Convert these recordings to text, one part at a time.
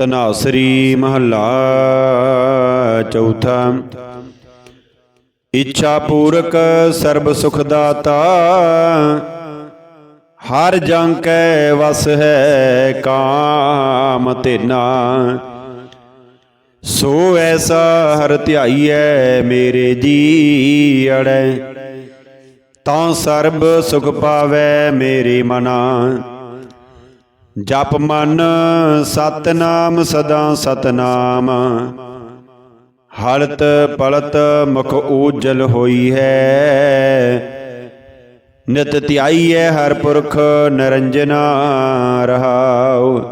ਤਨਾਸਰੀ ਮਹੱਲਾ ਚੌਥਾ। ਇੱਛਾ ਪੂਰਕ ਸਰਬ ਸੁਖ ਦਾਤਾ, ਹਰ ਜੰ ਕੈ ਵਸ ਹੈ ਕਾਮ ਤੇਨਾ ਸੋ ਐਸਾ ਹਰ ਧਿਆਈਐ ਮੇਰੇ ਜੀ ਅੜੈ, ਤਾਂ ਸਰਬ ਸੁਖ ਪਾਵੈ ਮੇਰੇ ਮਨਾ। ਜਪ ਮਨ ਸਤਨਾਮ, ਸਦਾ ਸਤਨਾਮ। ਹਲਤ ਪਲਤ ਮੁਖ ਉਜਲ ਹੋਈ ਹੈ। ਨਿਤ ਹੈ ਹਰ ਪੁਰਖ ਨਰੰਜਨਾ ਰਹਾਉ।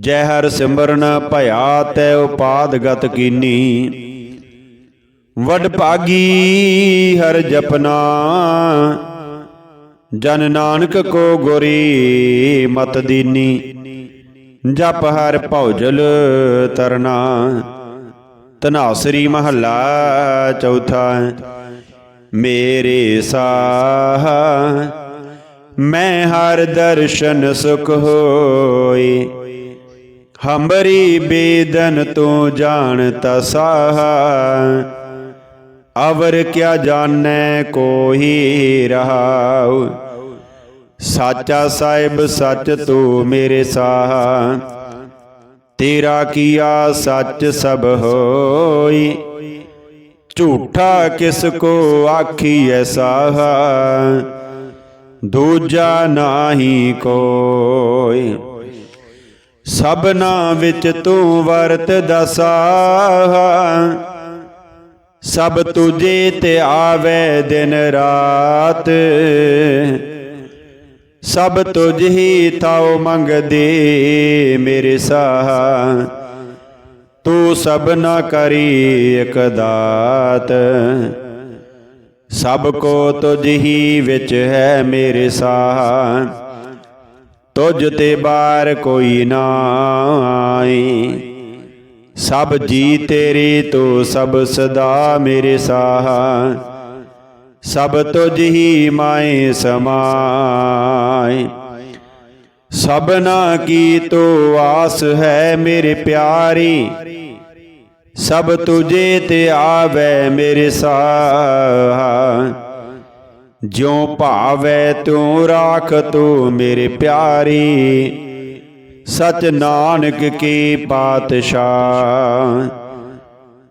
ਜੈ ਹਰ ਸਿਮਰਨ ਭਇਆ ਤੈ ਉਪਾਦਗਤ ਕੀਨੀ। ਵਡ ਭਾਗੀ ਹਰ ਜਪਨਾ। ਜਨ ਨਾਨਕ ਕੋ ਗੁਰੀ ਮਤ ਦੀਨੀ, ਜਪ ਹਰ ਭਉਜਲ ਤਰਨਾ। ਤਨਾਸਰੀ ਮਹੱਲਾ ਚੌਥਾ, ਮੇਰੇ ਸਾਹ, ਮੈਂ ਹਰ ਦਰਸ਼ਨ ਸੁਖ ਹੋਏ। ਹੰਬਰੀ ਬੇਦਨ ਤੂੰ ਜਾਣਤਾ ਸਾਹ ਅਵਰ ਕਿਆ ਜਾਣੈ ਕੋਹੀ ਰਹਾਉ। ਸਾਚਾ ਸਾਹਿਬ, ਸੱਚ ਤੂੰ ਮੇਰੇ ਸਾਹ। ਤੇਰਾ ਕੀਆ ਸੱਚ ਸਭ ਹੋਈ। ਝੂਠਾ ਕਿਸ ਕੋ ਆਖੀਐ ਸਾਹ। ਦੂਜਾ ਨਾਹੀ ਕੋਈ। ਸਭਨਾ ਵਿੱਚ ਤੂੰ ਵਰਤ ਦਸਾਹ ਸਭ ਤੁਝੇ ਤੇ ਆਵੇ ਦਿਨ ਰਾਤ। ਸਭ ਤੁਝ ਹੀ ਤਾਉ ਮੰਗਦੇ ਮੇਰੇ ਸਾਹ। ਤੂੰ ਸਭ ਨਾ ਕਰੀ ਇਕ ਦਾਤ। ਸਭ ਕੋ ਤੁਝ ਹੀ ਵਿੱਚ ਹੈ ਮੇਰੇ ਸਾਹ। ਤੁਝ ਤੇ ਬਾਰ ਕੋਈ ਨਾ ਆਈ। ਸਭ ਜੀ ਤੇਰੇ ਤੋ ਸਭ ਸਦਾ ਮੇਰੇ ਸਾਹ। ਸਭ ਤੁਝ ਹੀ ਮਾਏ ਸਮਾਏ। ਸਭਨਾ ਕੀ ਤੋ ਆਸ ਹੈ ਮੇਰੇ ਪਿਆਰੀ। ਸਭ ਤੁਝੇ ਤੇ ਆਵੇ ਮੇਰੇ ਸਾਹ। ਜਿਉ ਭਾਵੈ ਤੂੰ ਰਾਖ ਤੂੰ ਮੇਰੇ ਪਿਆਰੀ। ਸਚ ਨਾਨਕ ਕੀ ਪਾਤਸ਼ਾਹ।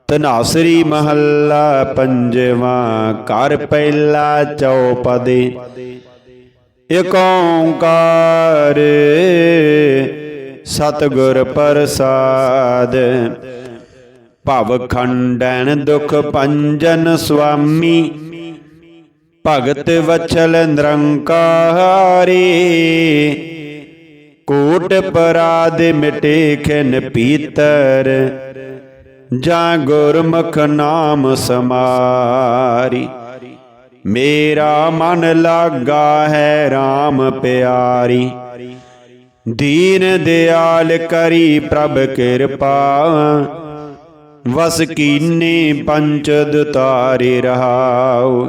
ਤਨਾਸਰੀ ਮਹੱਲਾ ਪੰਜਵਾਂ ਘਰ ਪਹਿਲਾ ਚੌਪਦੇ। ਇਕ ਓੰਕਾਰ ਸਤਿਗੁਰ ਪ੍ਰਸਾਦ। ਭਵ ਖੰਡਨ ਦੁਖ ਪੰਜਨ ਸੁਆਮੀ। ਭਗਤ ਵਚਲ ਨਿਰੰਕਾਰੀ। ਕੋਟ ਪਰਾਦ ਮਿਟੇ ਖਿਨ ਪੀਤਰ, ਜਾਂ ਗੁਰਮੁਖ ਨਾਮ ਸਮਾਰੀ। ਮੇਰਾ ਮਨ ਲਾਗਾ ਹੈ RAM ਪਿਆਰੀ। ਦੀਨ ਦਿਆਲ ਕਰੀ ਪ੍ਰਭ ਕਿਰਪਾ। ਵਸ ਕੀਨੇ ਪੰਚ ਦੁਤਾਰੇ ਰਹਾਉ।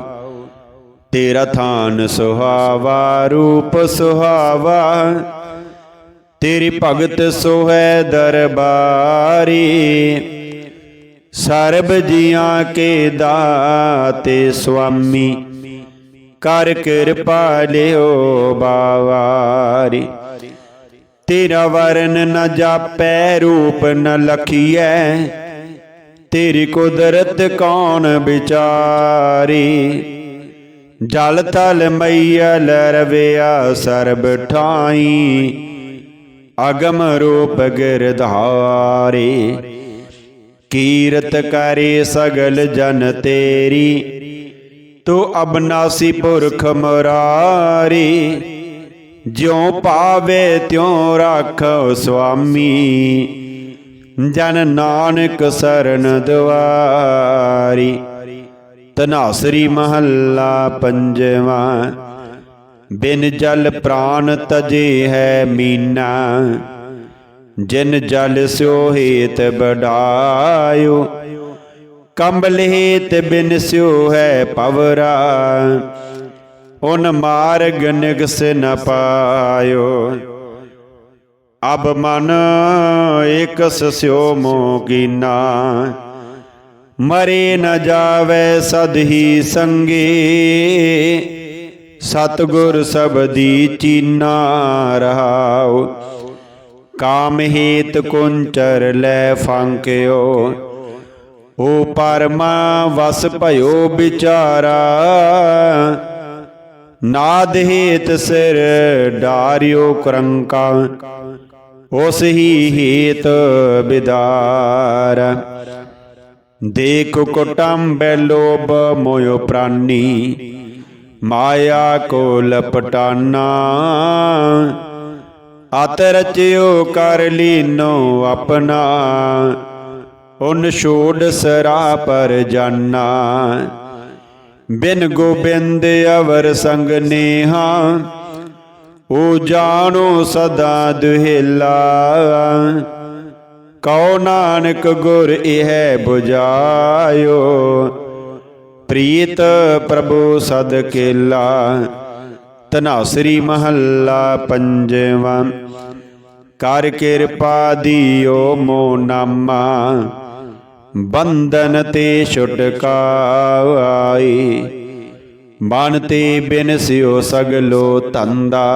ਤੇਰਾ ਥਾਨ ਸੁਹਾਵਾ, ਰੂਪ ਸੁਹਾਵਾ। ਤੇਰੀ ਭਗਤ ਸੋਹੈ ਦਰਬਾਰੀ। ਸਰਬ ਜੀਆਂ ਕੇ ਦਾਤੇ ਸੁਆਮੀ, ਕਰ ਕਿਰਪਾ ਲਿਓ ਬਾਵਾਰੀ। ਤੇਰਾ ਵਰਨ ਨ ਜਾਪੈ, ਰੂਪ ਨ ਲਖੀਐ। ਤੇਰੀ ਕੁਦਰਤ ਕੌਣ ਵਿਚਾਰੀ? ਜਲ ਤਲ ਮਈਲ ਰਵਿਆ ਸਰਬ ਠਾਈ। ਅਗਮ ਰੂਪ ਗਿਰਧਾਰੀ ਕੀਰਤ ਕਰੇ ਸਗਲ ਜਨ ਤੇਰੀ। ਤੂੰ ਅਬਨਾਸੀ ਪੁਰਖ ਮੁਰਾਰੀ, ਜਿਉ ਪਾਵੇ ਤਿਉ ਰਾਖੋ ਸੁਆਮੀ। ਜਨ ਨਾਨਕ ਸਰਨ ਦੁਆਰੀ ਤਨਾਸਰੀ ਮਹੱਲਾ ਪੰਜਵਾਂ। ਬਿਨ ਜਲ ਪ੍ਰਾਨ ਤਜੇ ਹੈ ਮੀਨਾ, ਜਿਨ ਜਲ ਸਿਓ ਹੇਤ ਬਡਾਇਓ ਕੰਬਲ ਹੇਤ ਬਿਨ ਸਿਓ ਹੈ ਪਵਰਾ, ਉਨ ਮਾਰਗ ਨਿਗਸ ਨ ਪਾਇਓ। ਅਬ ਮਨ ਏਕਸ ਸਿਓ ਮੋਗੀਨਾ ਮਰੇ ਨ ਜਾਵੇ ਸਦ ਹੀ ਸੰਗੇ ਸਤਗੁਰ ਸਬਦੀ ਚੀਨਾ ਰਹਾਉ। ਕਾਮ ਹੇਤ ਕੁੰਚਰ ਲੈ ਫਾਂਕਿਓ। ਓ ਪਰਮਾ ਵਸ ਭਇਓ ਵਿਚਾਰਾ। ਨਾਦ ਹੇਤ ਸਿਰ ਡਾਰਿਓ ਕਰੰਕਾ। ਉਸ ਹੀ ਹੇਤ ਬਿਦਾਰ। ਦੇਖ ਕੁਟੰਬੈ ਲੋਭ ਮੋਇ ਪ੍ਰਾਨੀ। ਮਾਇਆ ਕੋ ਲਪਟਾਨਾ ਅਤ ਰਚਿਓ ਕਰ ਲੀਨੋ ਆਪਣਾ। ਉਨ ਛੋੜ ਸਰਾ ਪਰ ਜਾਨਾ। ਬਿਨ ਗੋਬਿੰਦ ਅਵਰ ਸੰਗ ਨੇਹਾ, ਓ ਜਾਣੋ ਸਦਾ ਦੁਹੇਲਾ। ਕਉ ਨਾਨਕ ਗੁਰ ਇਹ 부ਜਾਇਓ ਪ੍ਰੀਤ ਪ੍ਰਭੂ ਸਦ ਕੇਲਾ ਤਨਾਸਰੀ ਮਹੱਲਾ ਪੰਜਵਾਂ। ਕਰ ਕਿਰਪਾ ਦੀਓ ਮੋ ਨਾਮਾ, ਬੰਧਨ ਤੇ ਛੁਟਕਾਈ ਮਨ ਤੇ ਬਿਨ ਸਿਓ ਸਗਲੋ ਤੰਦਾ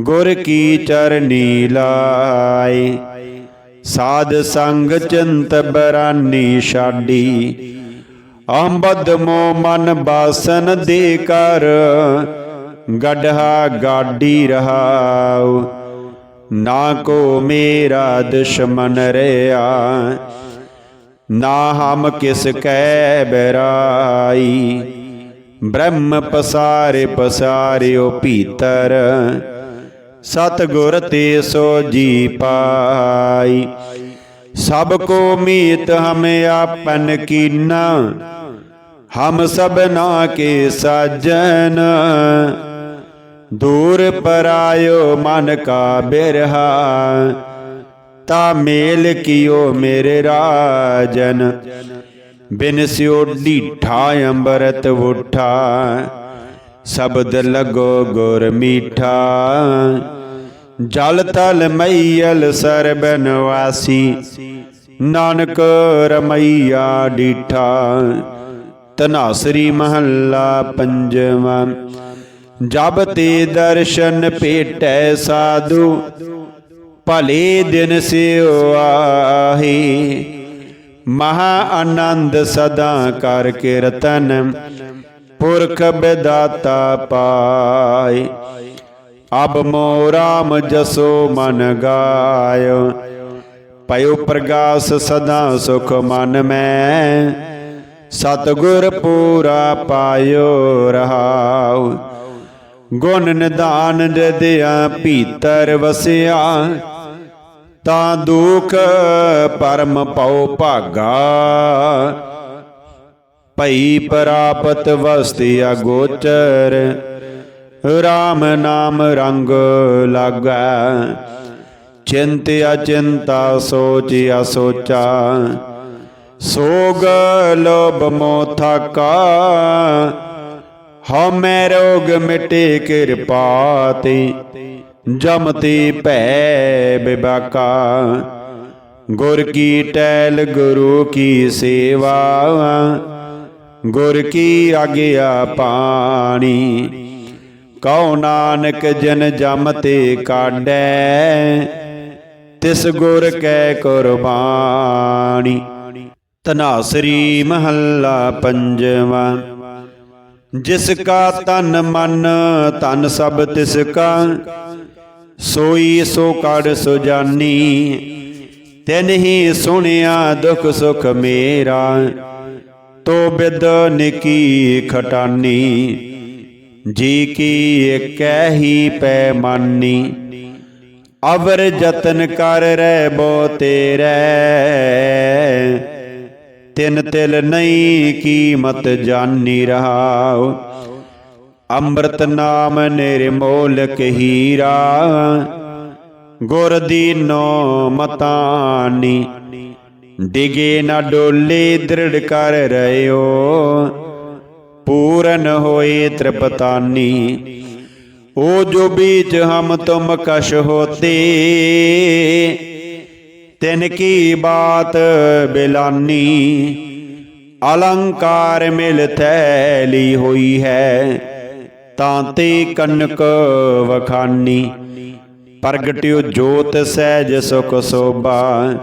ਗੁਰ ਕੀ ਚਰਨੀ ਲਾਈ। ਸਾਧ ਸੰਗ ਚਿੰਤ ਬਰਾਨੀ ਛਾਡੀ ਅੰਬਦ ਮੋ ਮਨ ਬਾਸਨ ਦੇ ਕਰ। ਗੜਹਾ ਗਾਡੀ ਰਹਾਉ। ਨਾ ਕੋ ਮੇਰਾ ਦੁਸ਼ਮਨ ਰਿਆ। ਨਾ ਹਮ ਕਿਸ ਕੈ ਬਰਾਈ। ਬ੍ਰਹਮ ਪਸਾਰੇ ਪਸਾਰਿਓ ਭੀਤਰ। ਸਤਗੁਰ ਤੇ ਸੋ ਜੀ ਪਾਈ। ਸਭ ਕੋ ਮੀਤ ਹਮ ਆਪਨ ਕੀਨਾ। ਹਮ ਸਭਨਾ ਕੇ ਸਾਜਨ। ਦੂਰ ਪਰਾਇਓ ਮਨ ਕਾ ਬਿਰਹਾ। ਤਾ ਮੇਲ ਕੀਓ ਮੇਰੇ ਰਾਜਨ। ਬਿਨ ਸਿਓ ਢੀਠਾ ਅੰਮ੍ਰਿਤ ਉਠਾ। ਸ਼ਬਦ ਲਗੋ ਗੁਰ ਮੀਠਾ। ਜਲ ਤਲ ਮਈਲ ਸਰਬ ਨਿਵਾਸੀ ਨਾਨਕ ਰਮਈਆ ਡੀਠਾ ਤਨਾਸਰੀ ਮਹੱਲਾ ਪੰਜਵਾਂ। ਜਬ ਤੇ ਦਰਸ਼ਨ ਭੇਟੈ ਸਾਧੂ, ਭਲੇ ਦਿਨ ਸਿਓ ਆਹੀ। ਮਹਾ ਆਨੰਦ ਸਦਾ ਕਰ ਕੀਰਤਨ, ਪੁਰਖ ਬਿਦਾਤਾ ਪਾਈ ਅਬ ਮੋ ਰਾਮ ਜਸੋ ਮਨ ਗਾਇਓ, ਪਇਓ ਪ੍ਰਗਾਸ ਸਦਾ ਸੁਖ ਮਨ ਮੈਂ। ਸਤਗੁਰ ਪੂਰਾ ਪਾਇਓ ਰਹਾਉ। ਗੁਣ ਨਿਦਾਨ ਜਦਿਆ ਭੀਤਰ ਵਸਿਆ। ਤਾਂ ਦੁਖ ਪਰਮ ਪਉ ਭਾਗਾ। ਭਈ ਪ੍ਰਾਪਤ ਵਸਤੀ ਅਗੋਚਰ। RAM ਨਾਮ ਰੰਗ ਲਾਗਾ। ਚਿੰਤ ਚਿੰਤਾ ਸੋਚਿਆ ਸੋਚਾ ਸੋਗ ਲੋਭ ਮੋਹ ਥਕਾ। ਹਉਮੈ ਰੋਗ ਮਿਟੇ ਕਿਰਪਾ ਤੇ ਜਮਤੀ ਭੈ ਬਿਬਾਕਾ। ਗੁਰ ਕੀ ਟੈਲ ਗੁਰੂ ਕੀ ਸੇਵਾ। ਗੁਰ ਕੀ ਆਗਿਆ ਪਾਣੀ। ਕਉ ਨਾਨਕ ਜਨ ਜਮ ਤੇ ਕਾਢੈ, ਤਿਸ ਗੁਰ ਕੈ ਕੁਰਬਾਨੀ ਤਨਾਸਰੀ ਮਹੱਲਾ ਪੰਜਵਾਂ। ਜਿਸ ਕਾ ਤਨ ਮਨ ਤਨ ਸਭ ਤਿਸ ਕਾ। ਸੋਈ ਸੋ ਕੜ ਸੁਜਾਨੀ ਤਿਨ ਹੀ ਸੁਣਿਆ ਦੁਖ ਸੁਖ ਮੇਰਾ। ਤੋ ਬਿਦ ਨਿਕੀ ਖਟਾਨੀ, ਜੀ ਕੀ ਏਕੈ ਹੀ ਪੈ ਅਵਰ ਜਤਨ ਕਰ ਰਹਿ ਬੋ ਤੇਰੇ ਤਿਨ ਤਿਲ ਨਹੀਂ ਕੀਮਤ ਜਾਨੀ ਰਹਾਉ। ਅੰਮ੍ਰਿਤ ਨਾਮ ਨਿਰਮੋਲਕ ਹੀਰਾ ਗੁਰ ਦੀਨੋ ਮਤਾਨੀ। ਡਿਗੇ ਨਾ ਡੋਲੇ ਦ੍ਰਿੜ ਕਰ ਰਿਓ ਪੂਰਨ ਹੋਏ ਤ੍ਰਿਪਤਾਨੀ। ਉਹ ਜੋ ਬੀਜ ਹਮ ਤੁਮ ਕਸ਼ ਹੋਤੇ। ਤਿਨ ਕੀ ਬਾਤ ਬਿਲਾਨੀ? ਅਲੰਕਾਰ ਮਿਲ ਥੈਲੀ ਹੋਈ ਹੈ, ਤਾਂ ਤੇ ਕਨਕ ਵਖਾਨੀ। ਪ੍ਰਗਟਿਓ ਜੋਤ ਸਹਿਜ ਸੁਖ ਸੋਭਾ,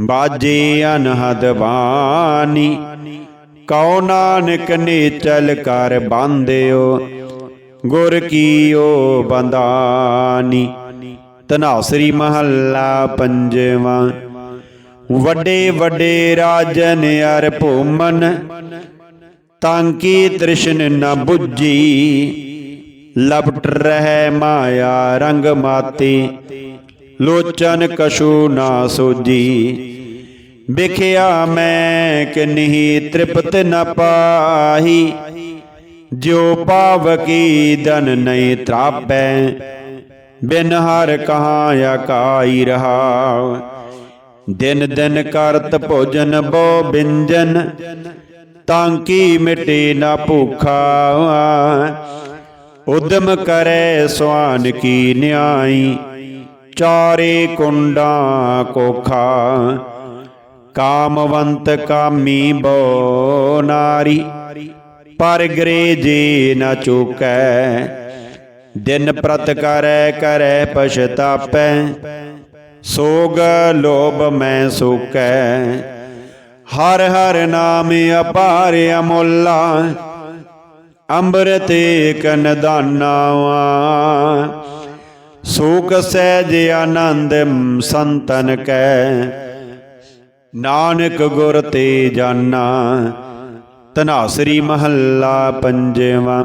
ਬਾਜੇ ਅਨਹਦ ਬਾਣੀ। ਕਉ ਨਾਨਕ ਨੀਚਲ ਕਰ ਬੰਦਿਓ ਗੁਰ ਕੀਓ ਬੰਦਾਨੀ ਤਨਾਸਰੀ ਮਹੱਲਾ ਪੰਜਵਾਂ। ਵੱਡੇ ਵੱਡੇ ਰਾਜਨ ਅਰ ਭੂਮਨ, ਤਾਂ ਕੀ ਤ੍ਰਿਸ਼ਨ ਨ 부ਜੀ ਲਪਟ ਰਹਿ ਮਾਇਆ ਰੰਗ ਮਾਤੀ, ਲੋਚਨ ਕਸ਼ੂ ਨਾ ਸੋਜੀ ਵਿਖਿਆ ਮੈਂ ਕਿਨਹੀ ਤ੍ਰਿਪਤ ਨ ਪਾਹੀ, ਜਿਉ ਪਾਵਕੀ ਦਨ ਨਹੀਂ ਤਰਾਪੈ। ਬਿਨ ਹਰ ਕਹਾ ਆਕਾਈ ਰਹਾ। ਦਿਨ ਦਿਨ ਕਰਤ ਭੋਜਨ ਬੋ ਬਿੰਜਨ, ਤਾਂ ਕੀ ਮਿਟੇ ਨਾ ਭੂਖਾ। ਉਦਮ ਕਰੈ ਸੁਆਨ ਕੀ ਨਿਆਈ, ਚਾਰੇ ਕੁੰਡਾਂ ਕੋਖਾ। ਕਾਮਵੰਤ ਕਾਮੀ ਬੋ ਨਾਰੀ, ਪਰ ਗਰੇ ਜੇ ਨਾ ਚੁਕੈ। ਦਿਨ ਪ੍ਰਤ ਕਰੈ ਕਰੈ ਪਛਤਾਪੈ ਸੋਗ ਲੋਭ ਮੈਂ ਸੁਕੈ। ਹਰ ਹਰ ਨਾਮ ਅਪਾਰ ਅਮੁੱਲਾ। ਅੰਮ੍ਰਿਤ ਕਨ ਦਾਨਾਵਾ ਸੂਖ ਸਹਿਜ ਆਨੰਦ ਸੰਤਨ ਕੈ। ਨਾਨਕ ਗੁਰ ਤੇ ਜਾਨਾ। ਤਨਾਸਰੀ ਮਹੱਲਾ ਪੰਜਵਾਂ।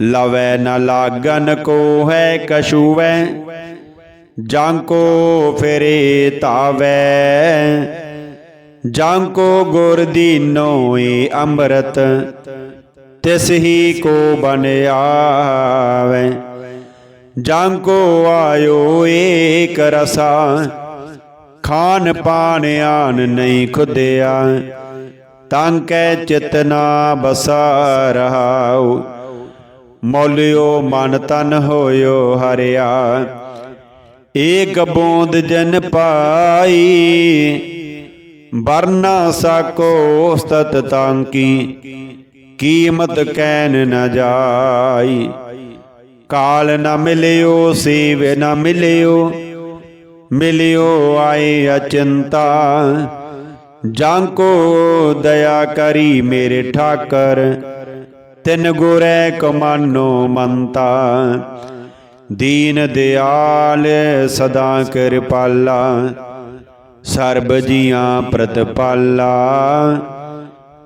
ਲਵੈ ਨ ਲਾਗਨ ਕੋ ਹੈ ਕਛੂਵੈ, ਜਾਂ ਕੋ ਫਿਰੇ ਤਾਵੈ ਜਾਂ ਕੋ ਗੁਰ ਦੀਨੋਏ ਅੰਮ੍ਰਿਤ, ਤਿਸ ਹੀ ਕੋ ਬਨ ਆਵੇ। ਜਾਂ ਕੋ ਆਇਓ ਏਕ ਰਸਾ, ਖਾਨ ਪਾਨ ਆਨ ਨਹੀਂ ਖੁਦਿਆ, ਤਾਂ ਕੈ ਚਿਤਨਾ ਬਸਾ ਰਹਾਉ। ਮੌਲਿਓ ਮਨ ਤਨ ਹੋਇਓ ਹਰਿਆ। ਏਕ ਬੂੰਦ ਜਨ ਪਾਈ, ਵਰਨਾ ਸਾਕੋ ਉਸਤਤ ਤਾਂ ਕੀ ਕੀਮਤ ਕੈਨ ਨ ਜਾਈ। ਕਾਲ ਨ ਮਿਲਿਓ, ਸੇਵ ਨ ਮਿਲਿਓ ਮਿਲਿਓ ਆਏ ਅਚਿੰਤਾ। ਜਾਂ ਕੋ ਦਇਆ ਕਰੀ ਮੇਰੇ ਠਾਕਰ ਤਿਨ ਗੁਰੈ ਕਮਾਨੋ ਮੰਤਾ। ਦੀਨ ਦਿਆਲ ਸਦਾ ਕਿਰਪਾਲਾ। ਸਰਬ ਜੀਆਂ ਪ੍ਰਤਪਾਲਾ।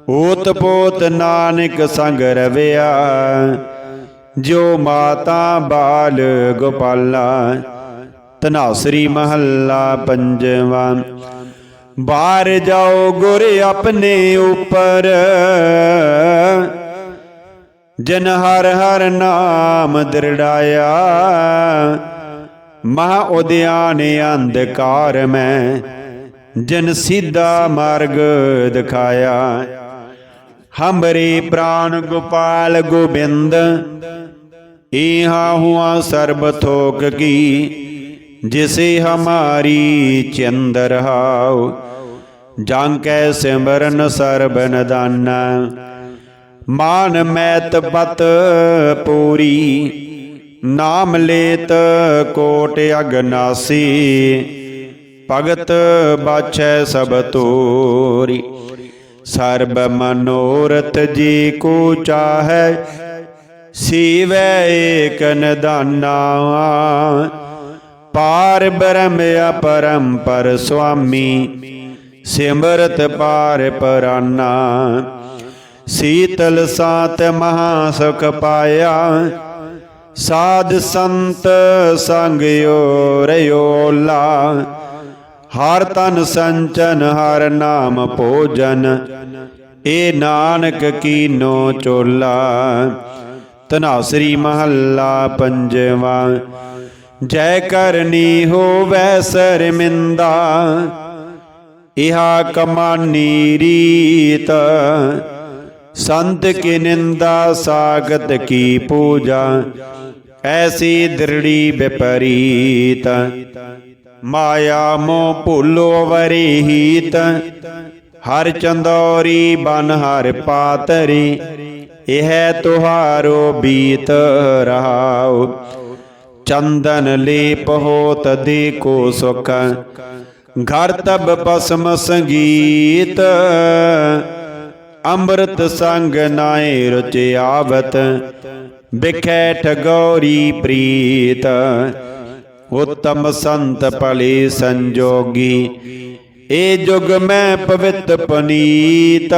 ਓਤ ਪੋਤ ਨਾਨਕ ਸੰਗ ਰਵਿਆ। ਜੋ ਮਾਤਾ ਬਾਲ ਗੋਪਾਲਾ। ਤਨਾਸਰੀ ਮਹੱਲਾ ਪੰਜਵਾਂ। ਬਾਹਰ ਜਾਓ ਗੁਰ ਆਪਣੇ ਉੱਪਰ। ਜਨ ਹਰ ਹਰ ਨਾਮ ਦਰੜਾਇਆ। ਮਹਾ ਉਦਿਆਨ ਅੰਧਕਾਰ ਮੈਂ, ਜਨ ਸਿੱਧਾ ਮਾਰਗ ਦਿਖਾਇਆ। ਹਮਰੇ ਪ੍ਰਾਨ ਗੋਪਾਲ ਗੋਬਿੰਦ ਇਹਾ ਹੁਆ ਸਰਬ ਥੋਕ ਕੀ, ਜਿਸੇ ਹਮਾਰੀ ਚੰਦ ਰਹਾਉ। ਜਾਂ ਕੈ ਸਿਮਰਨ ਸਰਬ ਨਦਾਨਾ। ਮਾਨ ਮੈਤ ਬਤ ਪੂਰੀ, ਨਾਮ ਲੇਤ ਕੋਟ ਅਗਨਾਸੀ ਭਗਤ ਬਾਛੈ ਸਭ ਤੋਰੀ ਸਰਬ ਮਨੋਰਥ ਜੀ ਕੋ ਚਾਹੈ, ਸੀਵੈ ਏਕ ਨਦਾਨਾ। ਪਾਰ ਬ੍ਰਹਮ ਅਪਰੰਪਰ ਸੁਆਮੀ, ਸਿਮਰਤ ਪਾਰ ਪਰਾਨਾ। ਸੀਤਲ ਸਾਤ ਮਹਾ ਸੁਖ ਪਾਇਆ। ਸਾਧ ਸੰਤ ਸੰਗਿਓ ਰਿਓਲਾ ਹਰ ਤਨ ਸੰਚਨ, ਹਰ ਨਾਮ ਭੋਜਨ। ਏ ਨਾਨਕ ਕੀਨੋ ਚੋਲਾ। ਤਨਾਸਰੀ ਮਹੱਲਾ ਪੰਜਵਾ। ਜੈ ਕਰਨੀ ਹੋਵੈ ਸਰਮਿੰਦਾ। ਇਹਾ ਕਮਾਨੀ ਰੀਤ। ਸੰਤ ਕੀ ਨਿੰਦਾ, ਸਾਗਤ ਕੀ ਪੂਜਾ, ਐਸੀ ਦ੍ਰਿੜੀ ਵਿਪਰੀਤ। ਮਾਇਆ ਮੋਹ ਭੁੱਲੋ ਵਰੀਹੀਤ, ਹਰ ਚੰਦੌਰੀ ਬਨ ਹਰ ਪਾਤਰੀ, ਇਹ ਤੁਹਾਰੋ ਬੀਤ ਰਹਾਉ। ਚੰਦਨ ਲੇਪ ਹੋਤ ਦੇਖੋ ਸੁਖ, ਘਰ ਤਬ ਪਸਮ ਸੰਗੀਤ। ਅੰਮ੍ਰਿਤ ਸੰਗ ਨਾਏ ਰੁਚ ਆਵਤ ਬਿਖੈ ਠਗੌਰੀ ਪ੍ਰੀਤ। ਉਤਮ ਸੰਤ ਭਲੇ ਸੰਜੋਗੀ, ਏ ਜੁਗ ਮੈਂ ਪਵਿੱਤ ਪਨੀਤ।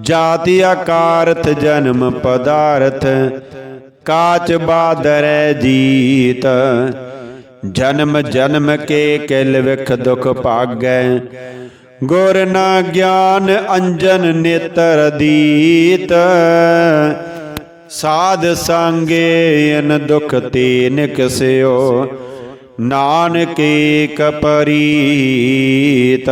ਜਾਤੀ ਆਕਾਰਥ ਜਨਮ ਪਦਾਰਥ, ਕਾਚ ਬਾਦਰੈ ਜੀਤ। ਜਨਮ ਜਨਮ ਕੇ ਕਿਲ ਵਿਖ ਦੁਖ ਭਾਗੈ ਗੁਰ ਨਾ ਗਿਆਨ ਅੰਜਨ ਨੇਤਰ ਦੀਤ। ਸਾਧ ਸੰਗੇਨ ਦੁਖ ਤੀਨ ਕਿਸਿਓ ਨਾਨਕ ਏਕ ਪਰੀਤ।